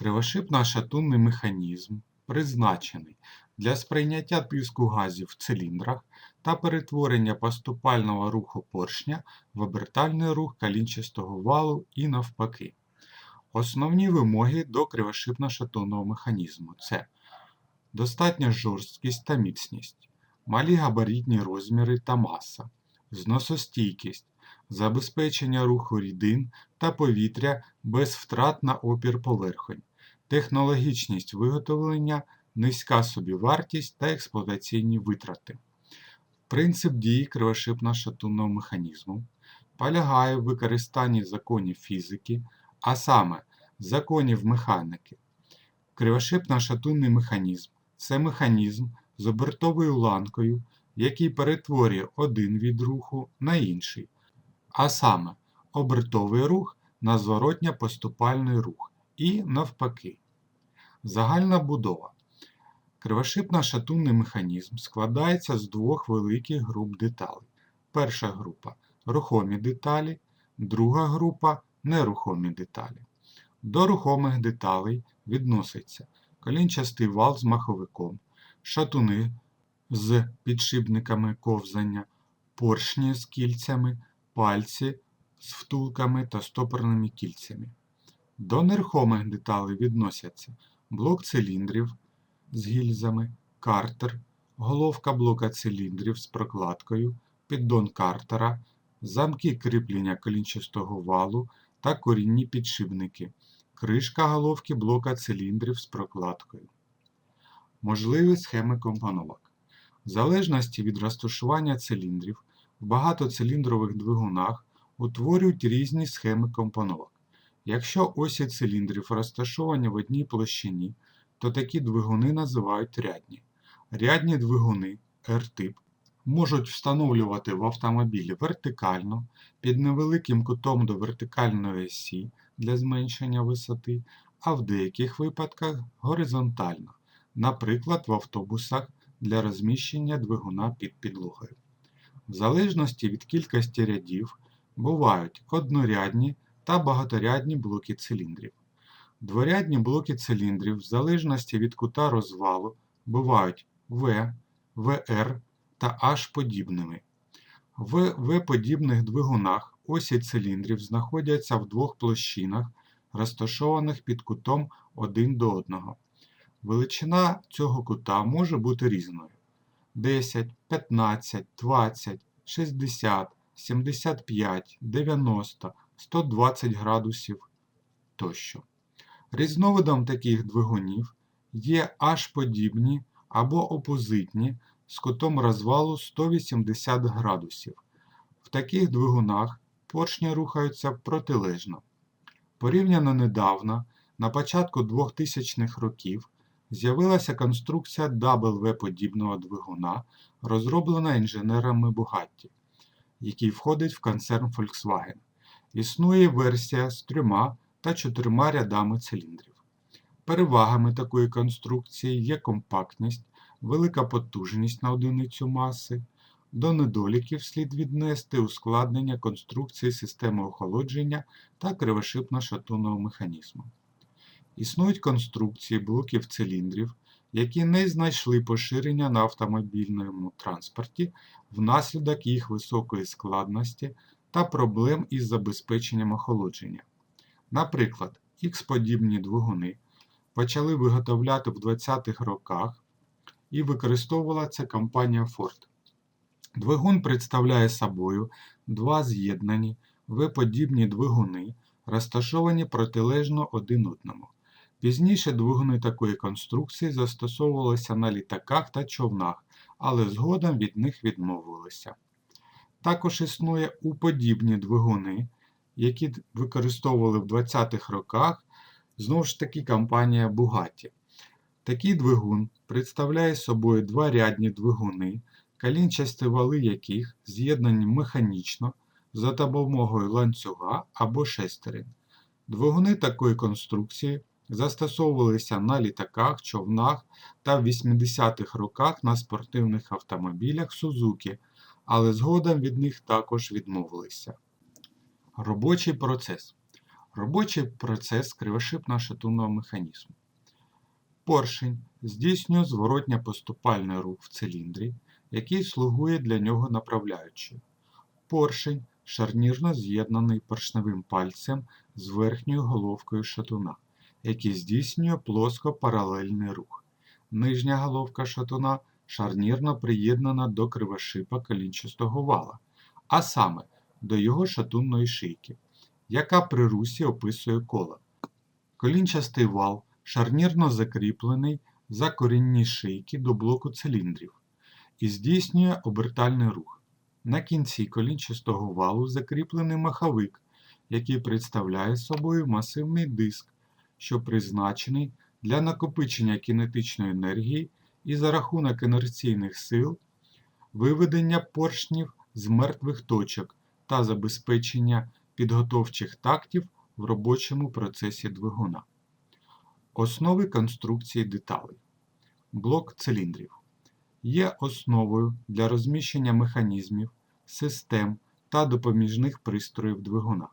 Кривошипно-шатунний механізм призначений для сприйняття тиску газів в циліндрах та перетворення поступального руху поршня в обертальний рух калінчастого валу і навпаки. Основні вимоги до кривошипно-шатунного механізму це достатня жорсткість та міцність, малі габаритні розміри та маса, зносостійкість, забезпечення руху рідин та повітря без втрат на опір поверхонь, технологічність виготовлення, низька собівартість та експлуатаційні витрати. Принцип дії кривошипно-шатунного механізму полягає в використанні законів фізики, а саме законів механіки. Кривошипно-шатунний механізм це механізм з обертовою ланкою, який перетворює один від руху на інший, а саме обертовий рух на зворотньо-поступальний рух і навпаки. Загальна будова. Кривошипно-шатунний механізм складається з двох великих груп деталей. Перша група рухомі деталі, друга група нерухомі деталі. До рухомих деталей відноситься колінчастий вал з маховиком, шатуни з підшипниками ковзання, поршні з кільцями, пальці з втулками та стопорними кільцями. До нерухомих деталей відносяться блок циліндрів з гільзами, картер, головка блока циліндрів з прокладкою, піддон картера, замки кріплення колінчастого валу та корінні підшипники, кришка головки блока циліндрів з прокладкою. Можливі схеми компоновок. В залежності від розташування циліндрів в багатоциліндрових двигунах утворюють різні схеми компоновок. Якщо осі циліндрів розташовані в одній площині, то такі двигуни називають рядні. Рядні двигуни R-тип можуть встановлювати в автомобілі вертикально під невеликим кутом до вертикальної осі для зменшення висоти, а в деяких випадках горизонтально, наприклад, в автобусах для розміщення двигуна під підлогою. В залежності від кількості рядів бувають однорядні та багаторядні блоки циліндрів. Дворядні блоки циліндрів в залежності від кута розвалу бувають В, ВР та H подібними. В В-подібних двигунах осі циліндрів знаходяться в двох площинах, розташованих під кутом один до одного. Величина цього кута може бути різною: 10, 15, 20, 60, 75, 90, 120 градусів тощо. Різновидом таких двигунів є H-подібні або опозитні з кутом розвалу 180 градусів. В таких двигунах поршні рухаються протилежно. Порівняно недавно, на початку 2000-х років, з'явилася конструкція W-подібного двигуна, розроблена інженерами Bugatti, який входить в концерн Volkswagen. Існує версія з трьома та чотирма рядами циліндрів. Перевагами такої конструкції є компактність, велика потужність на одиницю маси. До недоліків слід віднести ускладнення конструкції системи охолодження та кривошипно-шатунного механізму. Існують конструкції блоків циліндрів, які не знайшли поширення на автомобільному транспорті внаслідок їх високої складності та проблем із забезпеченням охолодження. Наприклад, X-подібні двигуни почали виготовляти в 20-х роках і використовувала це компанія Ford. Двигун представляє собою два з'єднані V-подібні двигуни, розташовані протилежно один одному. Пізніше двигуни такої конструкції застосовувалися на літаках та човнах, але згодом від них відмовилися. Також існує уподібні двигуни, які використовували в 20-х роках знову ж таки компанія Bugatti. Такий двигун представляє собою два рядні двигуни, калінчасті вали яких з'єднані механічно за допомогою ланцюга або шестерень. Двигуни такої конструкції застосовувалися на літаках, човнах та в 80-х роках на спортивних автомобілях Suzuki, але згодом від них також відмовилися. Робочий процес. Робочий процес кривошипно-шатунного механізму. Поршень здійснює зворотньо-поступальний рух в циліндрі, який слугує для нього направляючою. Поршень шарнірно з'єднаний поршневим пальцем з верхньою головкою шатуна, який здійснює плоско-паралельний рух. Нижня головка шатуна шарнірно приєднана до кривошипа колінчастого вала, а саме до його шатунної шийки, яка при русі описує коло. Колінчастий вал шарнірно закріплений за корінні шийки до блоку циліндрів і здійснює обертальний рух. На кінці колінчастого валу закріплений маховик, який представляє собою масивний диск, що призначений для накопичення кінетичної енергії і за рахунок інерційних сил, виведення поршнів з мертвих точок та забезпечення підготовчих тактів в робочому процесі двигуна. Основи конструкції деталей. Блок циліндрів є основою для розміщення механізмів, систем та допоміжних пристроїв двигуна.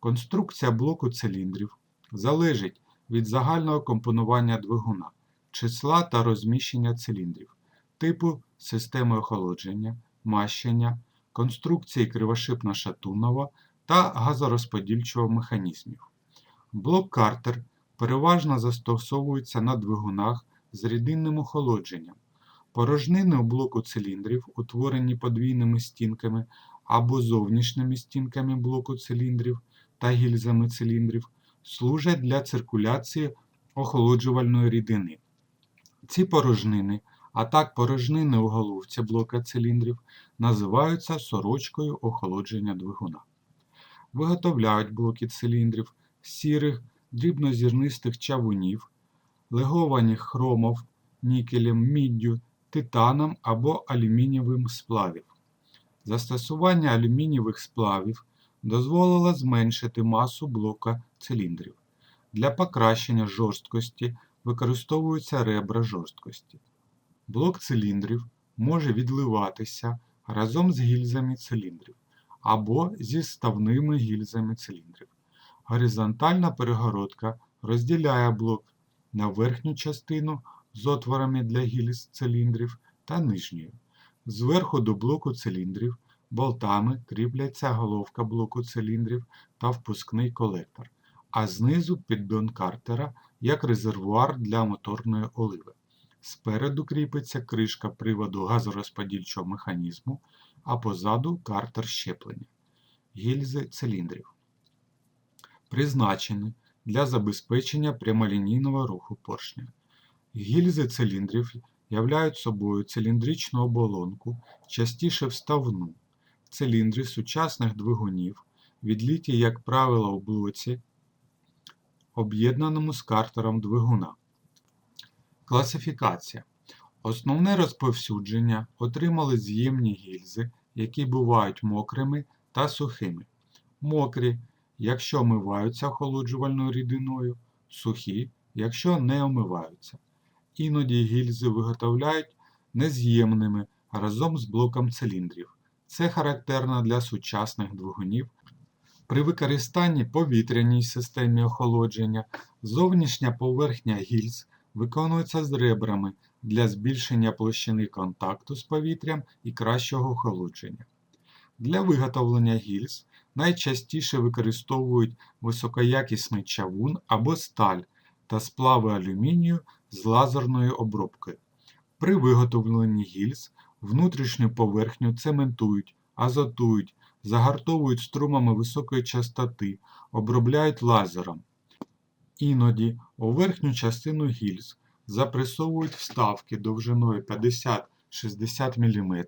Конструкція блоку циліндрів залежить від загального компонування двигуна, числа та розміщення циліндрів, типу системи охолодження, мащення, конструкції кривошипно-шатунного та газорозподільчого механізмів. Блок картер переважно застосовується на двигунах з рідинним охолодженням. Порожнини у блоку циліндрів, утворені подвійними стінками або зовнішніми стінками блоку циліндрів та гільзами циліндрів, служать для циркуляції охолоджувальної рідини. Ці порожнини, а так порожнини у головці блока циліндрів, називаються сорочкою охолодження двигуна. Виготовляють блоки циліндрів сірих дрібнозірнистих чавунів, легованих хромов, нікелем, міддю, титаном або алюмінієвим сплавів. Застосування алюмінієвих сплавів дозволило зменшити масу блока циліндрів. Для покращення жорсткості використовуються ребра жорсткості. Блок циліндрів може відливатися разом з гільзами циліндрів або зі ставними гільзами циліндрів. Горизонтальна перегородка розділяє блок на верхню частину з отворами для гільз циліндрів та нижньою. Зверху до блоку циліндрів болтами кріпляться головка блоку циліндрів та впускний колектор, а знизу піддон картера як резервуар для моторної оливи. Спереду кріпиться кришка приводу газорозподільчого механізму, а позаду картер щеплення. Гільзи циліндрів. Призначені для забезпечення прямолінійного руху поршня. Гільзи циліндрів являють собою циліндричну оболонку, частіше вставну. Циліндри сучасних двигунів відліті, як правило, у блоці, об'єднаному з картером двигуна. Класифікація. Основне розповсюдження отримали з'ємні гільзи, які бувають мокрими та сухими. Мокрі, якщо омиваються охолоджувальною рідиною, сухі, якщо не омиваються. Іноді гільзи виготовляють нез'ємними разом з блоком циліндрів. Це характерно для сучасних двигунів. При використанні повітряній системі охолодження зовнішня поверхня гільз виконується з ребрами для збільшення площини контакту з повітрям і кращого охолодження. Для виготовлення гільз найчастіше використовують високоякісний чавун або сталь та сплави алюмінію з лазерною обробкою. При виготовленні гільз внутрішню поверхню цементують, азотують, загартовують струмами високої частоти, обробляють лазером. Іноді у верхню частину гільз запресовують вставки довжиною 50-60 мм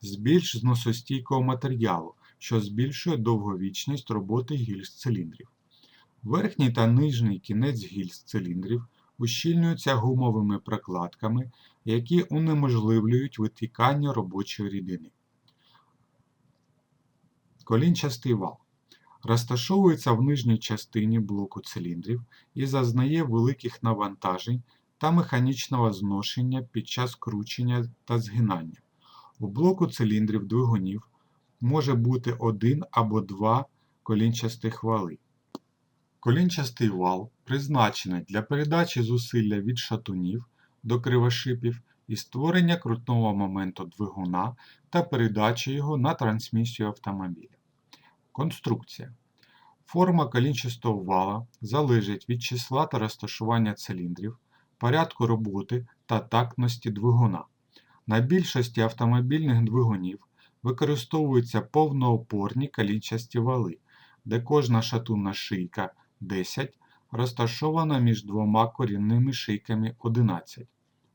з більш зносостійкого матеріалу, що збільшує довговічність роботи гільз циліндрів. Верхній та нижній кінець гільз циліндрів ущільнюються гумовими прокладками, які унеможливлюють витікання робочої рідини. Колінчастий вал розташовується в нижній частині блоку циліндрів і зазнає великих навантажень та механічного зношення під час кручення та згинання. У блоку циліндрів двигунів може бути один або два колінчастих вали. Колінчастий вал призначений для передачі зусилля від шатунів до кривошипів і створення крутного моменту двигуна та передачі його на трансмісію автомобіля. Конструкція. Форма колінчастого вала залежить від числа та розташування циліндрів, порядку роботи та тактності двигуна. На більшості автомобільних двигунів використовуються повноопорні колінчасті вали, де кожна шатунна шийка 10 розташована між двома корінними шийками 11.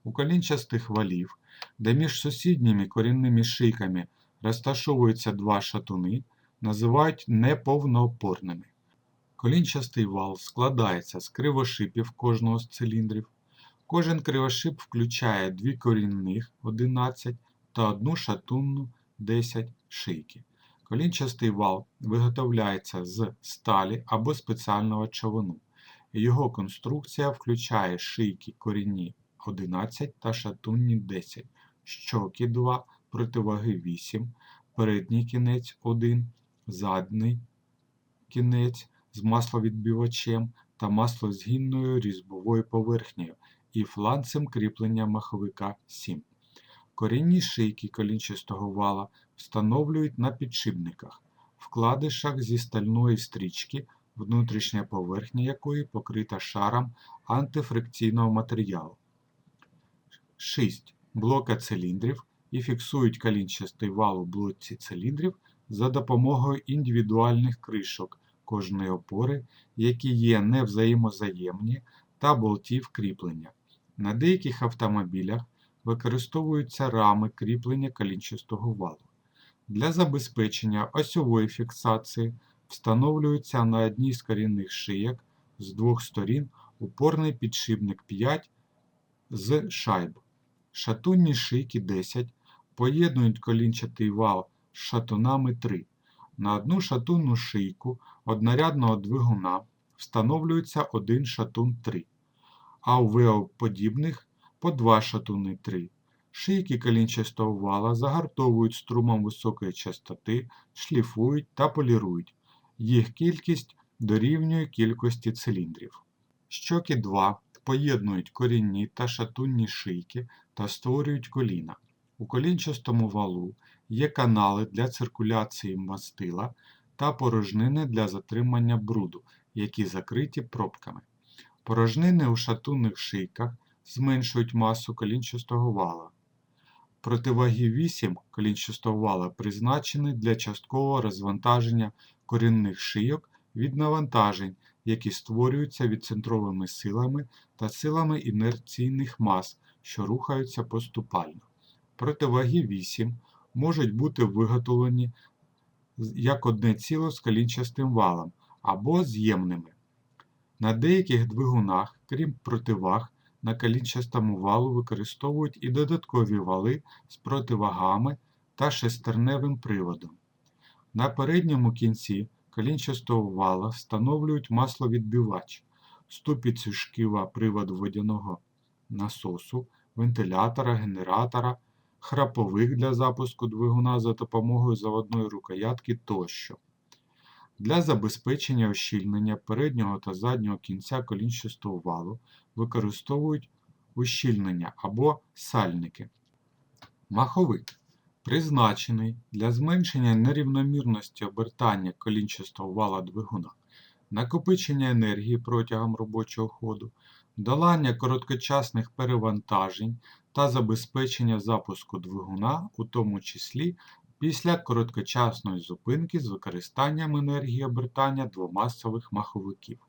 У колінчастих валів, де між сусідніми корінними шийками розташовуються два шатуни, називають неповноопорними. Колінчастий вал складається з кривошипів кожного з циліндрів. Кожен кривошип включає дві корінних 11 та одну шатунну 10 шийки. Колінчастий вал виготовляється з сталі або спеціального човуну. Його конструкція включає шийки корінні 11 та шатунні 10, щоки 2, противаги 8, передній кінець 1, задній кінець з масловідбивачем та маслозгінною різьбовою поверхнею і фланцем кріплення маховика 7. Корінні шийки колінчастого вала встановлюють на підшипниках, вкладишах зі стальної стрічки, внутрішня поверхня якої покрита шаром антифрикційного матеріалу. 6. Блока циліндрів і фіксують колінчастий вал у блоці циліндрів за допомогою індивідуальних кришок кожної опори, які є невзаємозаємні та болтів кріплення. На деяких автомобілях використовуються рами кріплення колінчастого валу. Для забезпечення осьової фіксації встановлюється на одній з корінних шияк з двох сторін упорний підшипник 5 з шайб. Шатунні шийки 10 поєднують колінчатий вал шатунами 3. На одну шатунну шийку однорядного двигуна встановлюється один шатун 3, а у ВО-подібних по два шатуни 3. Шийки колінчастого вала загартовують струмом високої частоти, шліфують та полірують. Їх кількість дорівнює кількості циліндрів. Щоки 2 поєднують корінні та шатунні шийки та створюють коліна. У колінчастому валу є канали для циркуляції мастила та порожнини для затримання бруду, які закриті пробками. Порожнини у шатунних шийках зменшують масу колінчастого вала. Противаги 8 колінчастого вала призначені для часткового розвантаження корінних шийок від навантажень, які створюються відцентровими силами та силами інерційних мас, що рухаються поступально. Противаги 8 можуть бути виготовлені як одне ціло з колінчастим валом або з'ємними. На деяких двигунах, крім противаг, на колінчастому валу використовують і додаткові вали з противагами та шестерневим приводом. На передньому кінці колінчастого вала встановлюють масловідбивач, ступицю шківа приводу водяного насосу, вентилятора, генератора, храповик для запуску двигуна за допомогою заводної рукоятки тощо. Для забезпечення ощільнення переднього та заднього кінця колінчастого валу використовують ущільнення або сальники. Маховик призначений для зменшення нерівномірності обертання колінчастого вала двигуна, накопичення енергії протягом робочого ходу, долання короткочасних перевантажень та забезпечення запуску двигуна, у тому числі після короткочасної зупинки з використанням енергії обертання двомасових маховиків.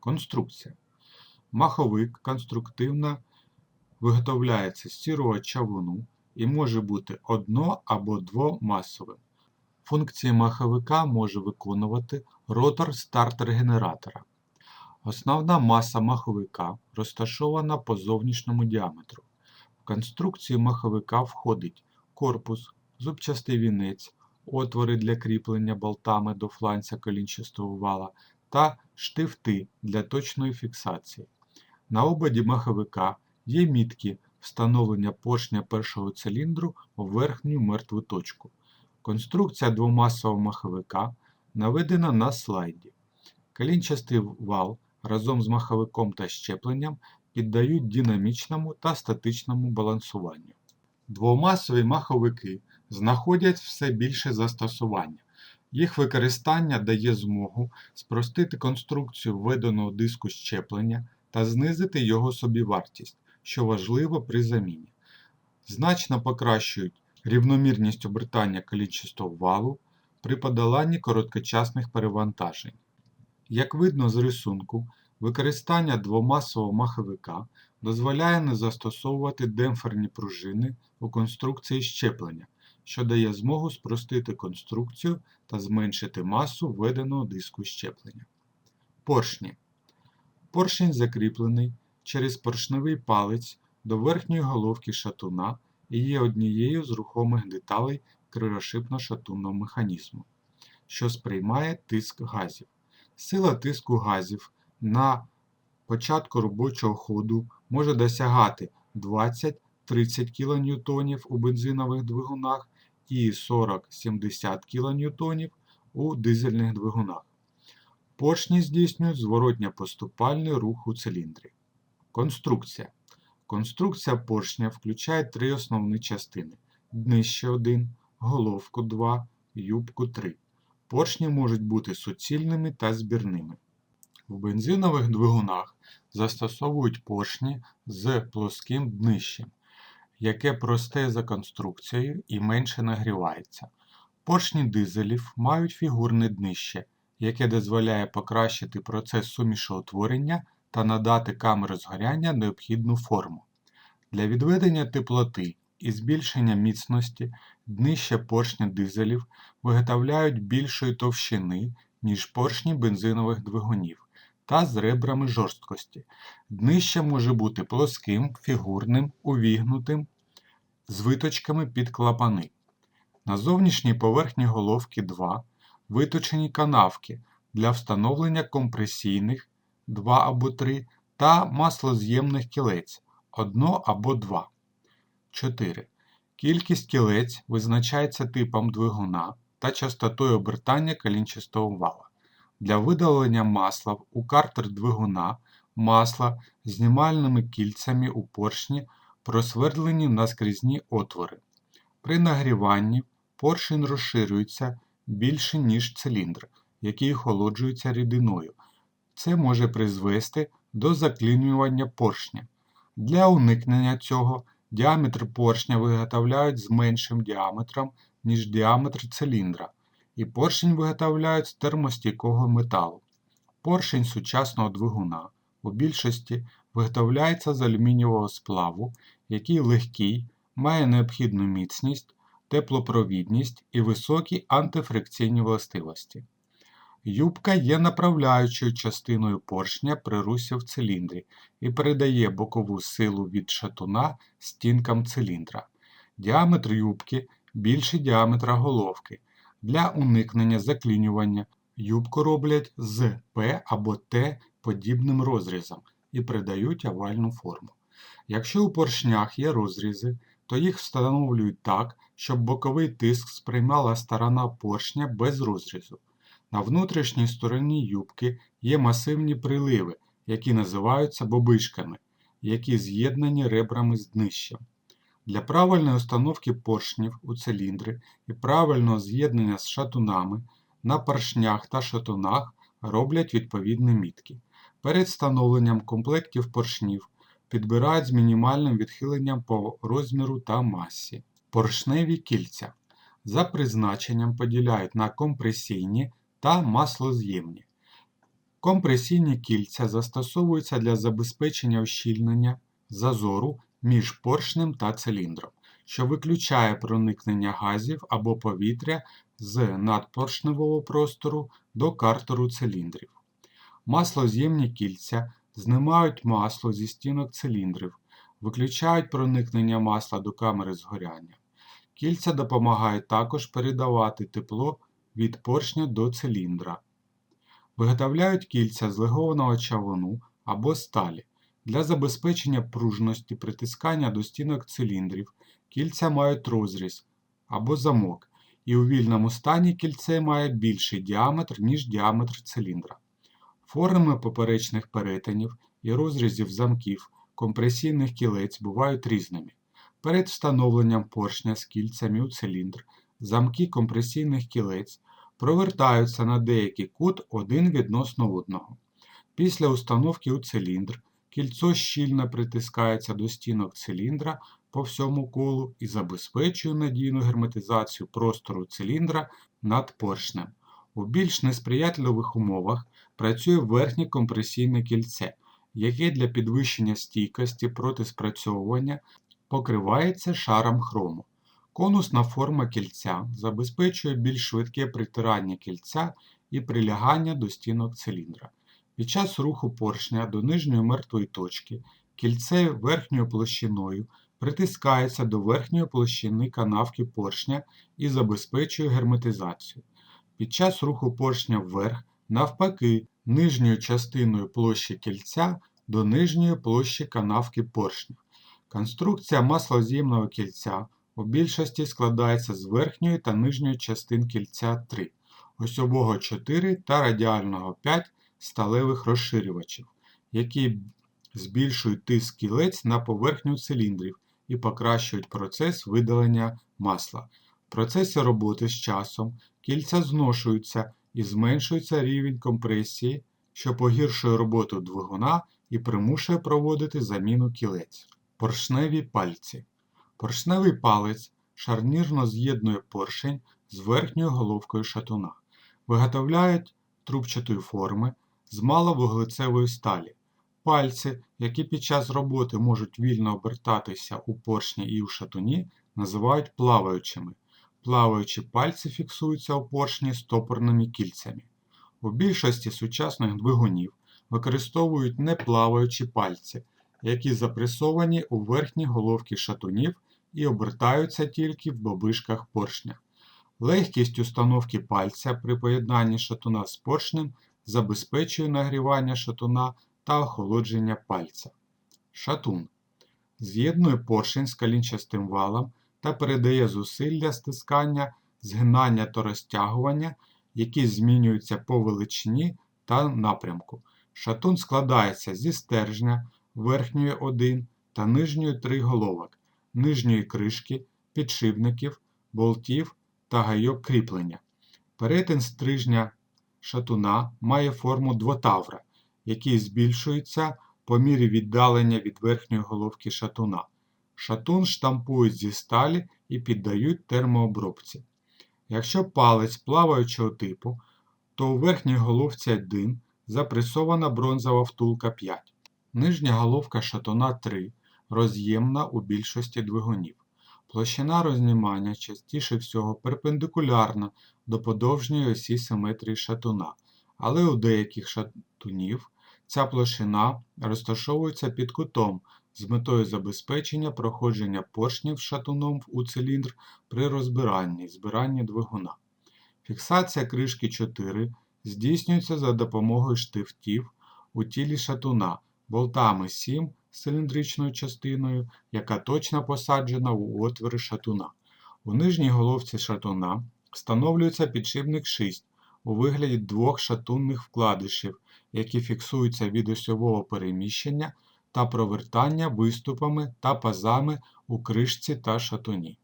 Конструкція. Маховик конструктивно виготовляється з сірого чавуну і може бути одно- або двомасовим. Функції маховика може виконувати ротор стартер генератора. Основна маса маховика розташована по зовнішньому діаметру. В конструкцію маховика входить корпус, зубчастий вінець, отвори для кріплення болтами до фланця колінчастого вала та штифти для точної фіксації. На ободі маховика є мітки встановлення поршня першого циліндру у верхню мертву точку. Конструкція двомасового маховика наведена на слайді. Калінчастий вал разом з маховиком та щепленням піддають динамічному та статичному балансуванню. Двомасові маховики знаходять все більше застосування. Їх використання дає змогу спростити конструкцію введеного диску щеплення та знизити його собівартість, що важливо при заміні. Значно покращують рівномірність обертання колічистого валу при подоланні короткочасних перевантажень. Як видно з рисунку, використання двомасового маховика дозволяє не застосовувати демпферні пружини у конструкції щеплення, що дає змогу спростити конструкцію та зменшити масу введеного диску щеплення. Поршні. Поршень закріплений через поршневий палець до верхньої головки шатуна і є однією з рухомих деталей крилошипно-шатунного механізму, що сприймає тиск газів. Сила тиску газів на початку робочого ходу може досягати 20-30 кН у бензинових двигунах і 40-70 кН у дизельних двигунах. Поршні здійснюють зворотньо-поступальний рух у циліндрі. Конструкція. Конструкція поршня включає три основні частини: днище 1, головку 2, юбку 3. Поршні можуть бути суцільними та збірними. В бензинових двигунах застосовують поршні з плоским днищем, яке просте за конструкцією і менше нагрівається. Поршні дизелів мають фігурне днище, яке дозволяє покращити процес сумішоутворення та надати камері згоряння необхідну форму. Для відведення теплоти і збільшення міцності днища поршня дизелів виготовляють більшої товщини, ніж поршні бензинових двигунів та з ребрами жорсткості. Днище може бути плоским, фігурним, увігнутим, з виточками під клапани. На зовнішній поверхні головки 2 виточені канавки для встановлення компресійних 2 або 3 та маслоз'ємних кілець 1 або 2. 4. Кількість кілець визначається типом двигуна та частотою обертання колінчастого вала. Для видалення масла у картер двигуна масла знімальними кільцями у поршні просвердлені наскрізні отвори. При нагріванні поршень розширюється більше, ніж циліндр, який охолоджується рідиною. Це може призвести до заклінювання поршня. Для уникнення цього діаметр поршня виготовляють з меншим діаметром, ніж діаметр циліндра, і поршень виготовляють з термостійкого металу. Поршень сучасного двигуна у більшості виготовляється з алюмінієвого сплаву, який легкий, має необхідну міцність, теплопровідність і високі антифрикційні властивості. Юбка є направляючою частиною поршня при русі в циліндрі і передає бокову силу від шатуна стінкам циліндра. Діаметр юбки більший діаметра головки. Для уникнення заклінювання юбку роблять з П або Т подібним розрізом і придають овальну форму. Якщо у поршнях є розрізи, то їх встановлюють так, щоб боковий тиск сприймала сторона поршня без розрізу. На внутрішній стороні юбки є масивні приливи, які називаються бобишками, які з'єднані ребрами з днищем. Для правильної установки поршнів у циліндри і правильного з'єднання з шатунами на поршнях та шатунах роблять відповідні мітки. Перед встановленням комплектів поршнів підбирають з мінімальним відхиленням по розміру та масі. Поршневі кільця за призначенням поділяють на компресійні та маслоз'ємні. Компресійні кільця застосовуються для забезпечення ущільнення зазору між поршнем та циліндром, що виключає проникнення газів або повітря з надпоршневого простору до картеру циліндрів. Маслоз'ємні кільця знімають масло зі стінок циліндрів, виключають проникнення масла до камери згоряння. Кільця допомагають також передавати тепло від поршня до циліндра. Виготовляють кільця з легованого чавуну або сталі. Для забезпечення пружності притискання до стінок циліндрів кільця мають розріз або замок, і у вільному стані кільце має більший діаметр, ніж діаметр циліндра. Форми поперечних перетинів і розрізів замків компресійних кілець бувають різними. Перед встановленням поршня з кільцями у циліндр замки компресійних кілець провертаються на деякий кут один відносно одного. Після установки у циліндр кільцо щільно притискається до стінок циліндра по всьому колу і забезпечує надійну герметизацію простору циліндра над поршнем. У більш несприятливих умовах працює верхнє компресійне кільце, яке для підвищення стійкості проти спрацьовування покривається шаром хрому. Конусна форма кільця забезпечує більш швидке притирання кільця і прилягання до стінок циліндра. Під час руху поршня до нижньої мертвої точки кільце верхньою площиною притискається до верхньої площини канавки поршня і забезпечує герметизацію. Під час руху поршня вверх, навпаки, нижньою частиною площі кільця до нижньої площі канавки поршня. Конструкція маслоз'ємного кільця у більшості складається з верхньої та нижньої частин кільця 3, осьового 4 та радіального 5 сталевих розширювачів, які збільшують тиск кілець на поверхню циліндрів і покращують процес видалення масла. В процесі роботи з часом кільця зношуються і зменшується рівень компресії, що погіршує роботу двигуна і примушує проводити заміну кілець. Поршневі пальці. Поршневий палець шарнірно з'єднує поршень з верхньою головкою шатуна. Виготовляють трубчатої форми з маловуглецевої сталі. Пальці, які під час роботи можуть вільно обертатися у поршні і у шатуні, називають плаваючими. Плаваючі пальці фіксуються у поршні стопорними кільцями. У більшості сучасних двигунів використовують неплаваючі пальці, які запресовані у верхні головки шатунів і обертаються тільки в бобишках поршня. Легкість установки пальця при поєднанні шатуна з поршнем забезпечує нагрівання шатуна та охолодження пальця. Шатун з'єднує поршень з калінчастим валом та передає зусилля стискання, згинання та розтягування, які змінюються по величині та напрямку. Шатун складається зі стержня, верхньої 1 та нижньої 3 головок, нижньої кришки, підшипників, болтів та гайок кріплення. Перетин стрижня шатуна має форму двотавра, який збільшується по мірі віддалення від верхньої головки шатуна. Шатун штампують зі сталі і піддають термообробці. Якщо палець плаваючого типу, то у верхній головці 1 запресована бронзова втулка 5. Нижня головка шатуна 3 роз'ємна у більшості двигунів. Площина рознімання частіше всього перпендикулярна до подовжньої осі симетрії шатуна, але у деяких шатунів ця площина розташовується під кутом з метою забезпечення проходження поршнів шатуном у циліндр при розбиранні і збиранні двигуна. Фіксація кришки 4 здійснюється за допомогою штифтів у тілі шатуна, болтами 7 з циліндричною частиною, яка точно посаджена у отвори шатуна. У нижній головці шатуна встановлюється підшипник 6 у вигляді двох шатунних вкладишів, які фіксуються від осьового переміщення та провертання виступами та пазами у кришці та шатуні.